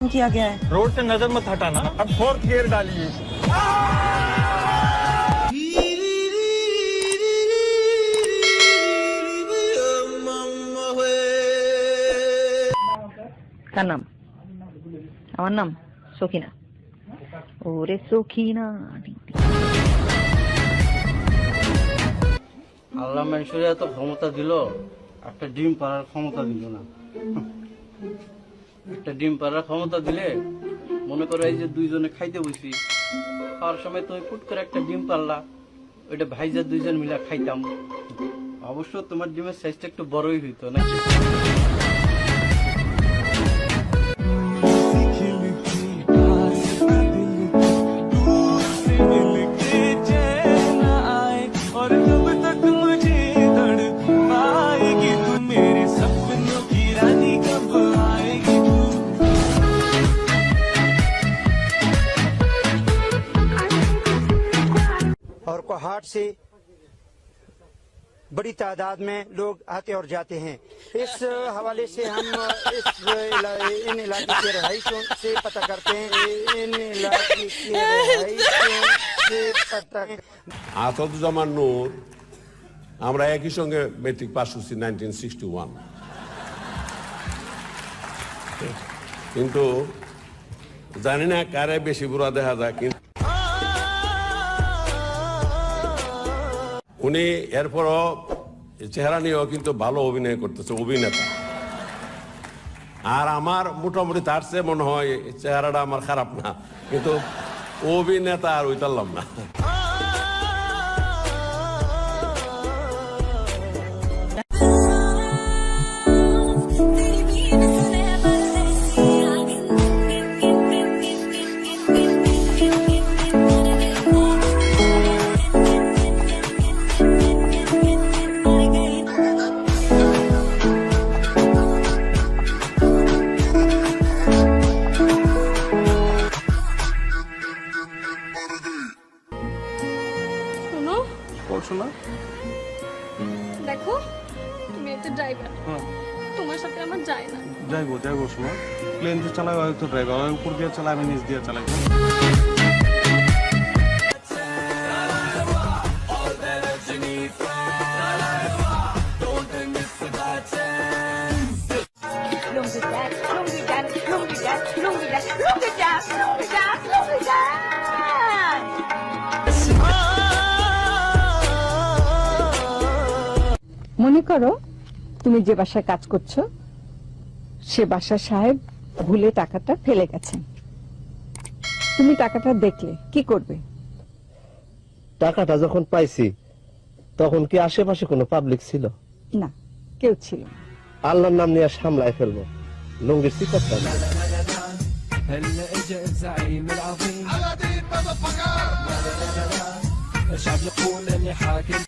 किया गया है रोड से नजर मत हटाना अब फोर्थ गियर डालिए কার নাম আমার নাম সখিনা ওরে সখিনা আল্লাহ মানুষের এত ক্ষমতা দিল একটা ডিম পাড়ার ক্ষমতা দিল না একটা ডিম পাড়ার ক্ষমতা দিলে মনে করো এই যে দুইজনে খাইতে বসি, খাওয়ার সময় তুমি ফুট করে একটা ডিম পারলা ওইটা ভাইজা দুইজন মিলা খাইতাম। অবশ্য তোমার ডিমের সাইজটা একটু বড়ই হইতো নাকি? और कोहाट से बड़ी तादाद में लोग आते और जाते हैं इस हवाले से हम इस इला- इन इलाके के रहायशों से पता करते हैं इन इलाके के रहायशों से पता আসাদুজ্জামান নূর আমরা একই সঙ্গে মেট্রিক পাস করছি নাইনটিন সিক্সটি ওয়ান কিন্তু জানি না কারে বেশি বুড়া দেখা যায় কিন্তু উনি এরপরও চেহারা নিয়েও কিন্তু ভালো অভিনয় করতেছে, অভিনেতা। আর আমার মোটামুটি তার চেয়ে মনে হয় চেহারাটা আমার খারাপ না, কিন্তু অভিনেতা আর উইতারলাম না। করছ না? দেখো তুমি একটা ড্রাইভার তোমার সাথে আমার যায় না। যাইবো যাইবো শোনো। প্লেন যে চালায় হয়তো ড্রাইভার উপর দিয়ে চালায় আমি নিচ দিয়ে চালাই। মনে করো তুমি যে বাসায় কাজ করছো সে বাসার সাহেব ভুলে টাকাটা ফেলে গেছেন তুমি টাকাটা দেখলে কি করবে টাকাটা যখন পাইছি তখন কি আশেপাশে কোনো পাবলিক ছিল না কেউ ছিল না। আল্লাহর নাম নিয়ে সামলায় ফেলবো লুঙ্গির সিকারটা না। هلا اجا الزعيم العظيم الشعب يقول اني حاكم